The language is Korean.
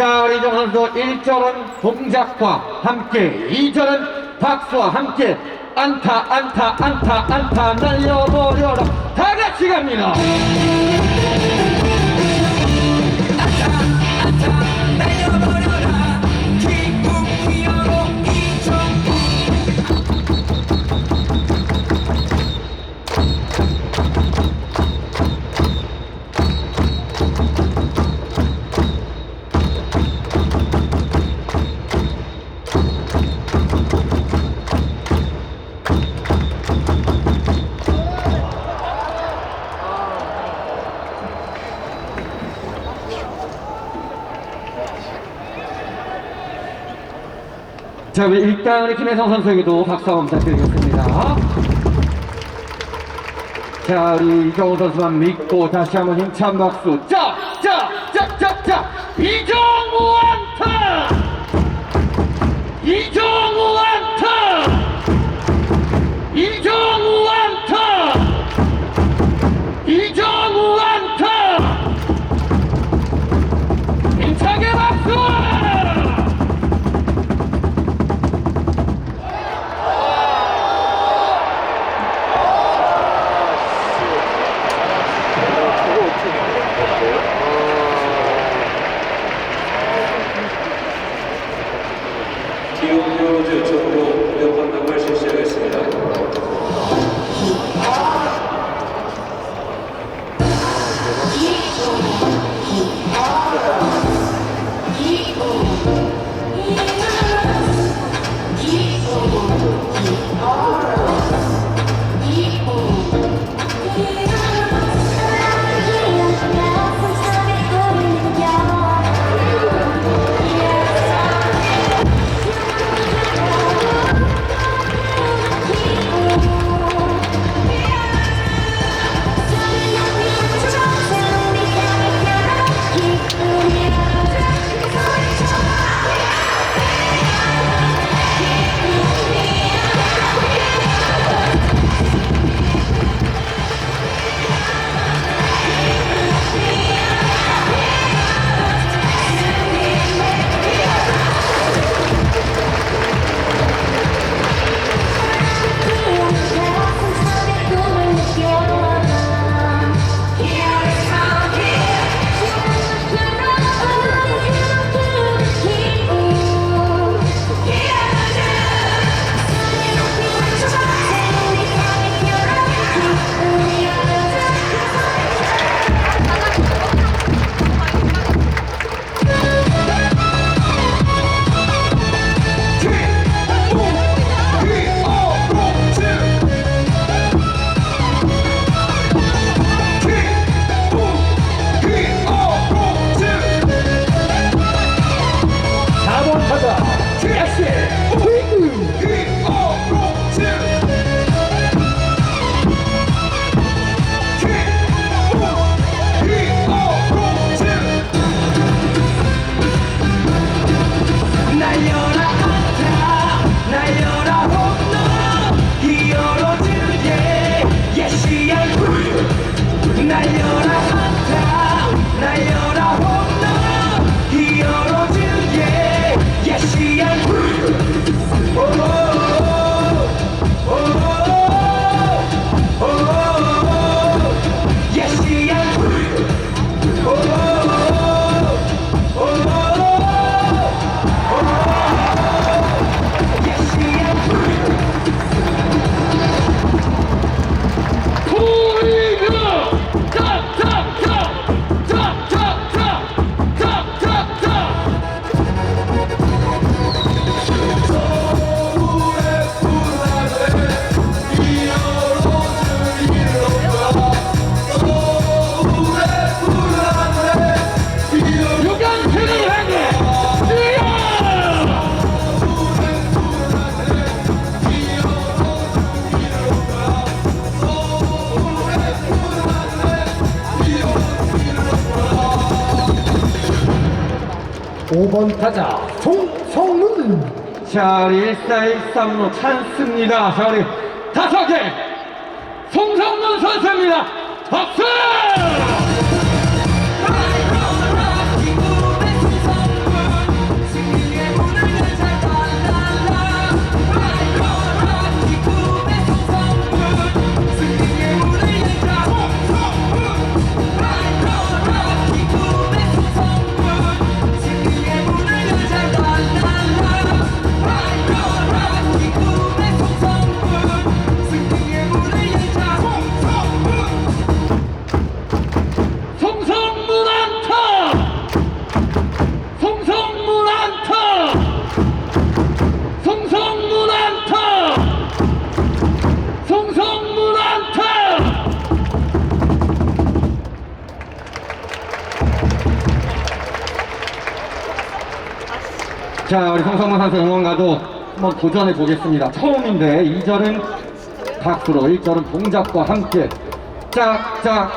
자, 우리 이정 선수 1절은 동작과 함께, 2절은 박수와 함께, 안타, 안타, 안타, 안타, 날려버려라. 다 같이 갑니다. 자, 일단 김혜성 선수에게도 박수 한번 부탁드리겠습니다. 자, 우리 이정우 선수만 믿고 다시 한번 힘찬 박수. 자, 자, 자, 자, 자, 안타! 이정 기업 교조 쪽으로 공격한다고 실시하겠습니다. Now 5번 타자 송성문. 자 1413로 찬스입니다. 자리 다섯 개. 송성문 선수입니다. 박수! 자, 우리 송성문 선수 응원가도 한번 도전해 보겠습니다. 처음인데 2절은 박수로, 1절은 동작과 함께. 자.